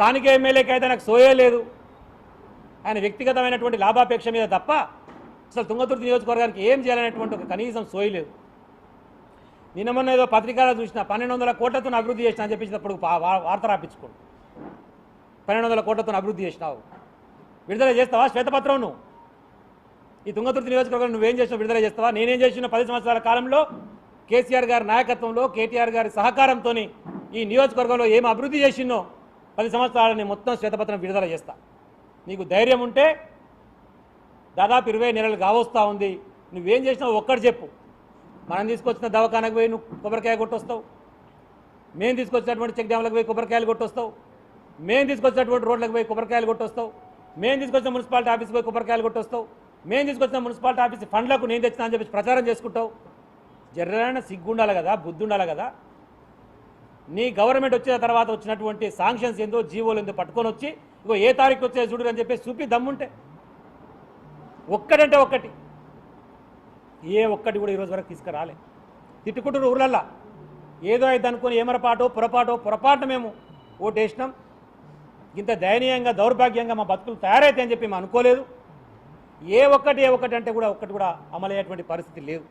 స్థానిక ఎమ్మెల్యేకి అయితే నాకు సోయే లేదు. ఆయన వ్యక్తిగతమైనటువంటి లాభాపేక్ష మీద తప్ప అసలు తుంగతుర్తి నియోజకవర్గానికి ఏం చేయాలనేటువంటి ఒక కనీసం సోయలేదు నిన్న మొన్న ఏదో పత్రికలో చూసిన పన్నెండు వందల కోట్లతో అభివృద్ధి చేసిన అని చెప్పేసినప్పుడు వార్త రాపించుకోండి. పన్నెండు వందల కోట్లతో అభివృద్ధి చేసినావు. విడుదల చేస్తావా శ్వేతపత్రం నువ్వు ఈ తుంగతుర్తి నియోజకవర్గం నువ్వేం చేసినావు? విడుదల చేస్తావా? నేనేం చేసిన పది సంవత్సరాల కాలంలో కేసీఆర్ గారి నాయకత్వంలో కేటీఆర్ గారి సహకారంతో ఈ నియోజకవర్గంలో ఏం అభివృద్ధి చేసినో పది సంవత్సరాలని మొత్తం శ్వేతపత్రం విడుదల చేస్తా. నీకు ధైర్యం ఉంటే దాదాపు ఇరవై నెలలు కావస్తా ఉంది. నువ్వేం చేసినావు ఒక్కటి చెప్పు. మనం తీసుకొచ్చిన దవాఖానకు పోయి నువ్వు కొబ్బరికాయ కొట్టొస్తావు. మేము తీసుకొచ్చినటువంటి చెక్ డ్యామ్లకు పోయి కొబ్బరికాయలు కొట్టొస్తావు. మేము తీసుకొచ్చినటువంటి రోడ్లకు పోయి కొబ్బరికాయలు కొట్టొస్తావు. మేము తీసుకొచ్చిన మున్సిపాలిటీ ఆఫీస్కి పోయి కొబ్బరికాయలు కొట్టొస్తావు. మేము తీసుకొచ్చిన మున్సిపాలిటీ ఆఫీస్ ఫండ్లకు నేను తెచ్చినా అని చెప్పి ప్రచారం చేసుకుంటావు. జర్రైన సిగ్గుండాలి కదా బుద్ధి ఉండాలి కదా. నీ గవర్నమెంట్ వచ్చిన తర్వాత వచ్చినటువంటి శాంక్షన్స్ ఏందో జీవోలు ఏందో పట్టుకొని వచ్చి ఇగో ఏ తారీఖు వచ్చే చూడు అని చెప్పేసి చూపి దమ్ముంటే. ఒక్కడంటే ఒక్కటి. ఏ ఒక్కటి కూడా ఈరోజు వరకు తీసుకురాలే. తిట్టుకుంటున్న ఊర్లల్లా. ఏదో అయితే అనుకుని ఏమరపాటో పొరపాటో పొరపాటు మేము ఓటేసినాం. ఇంత దయనీయంగా దౌర్భాగ్యంగా మా బతుకులు తయారైతే అని చెప్పి మేము అనుకోలేదు. ఏ ఒక్కటి ఏ ఒక్కటి అంటే కూడా ఒక్కటి కూడా అమలయ్యేటువంటి పరిస్థితి లేదు.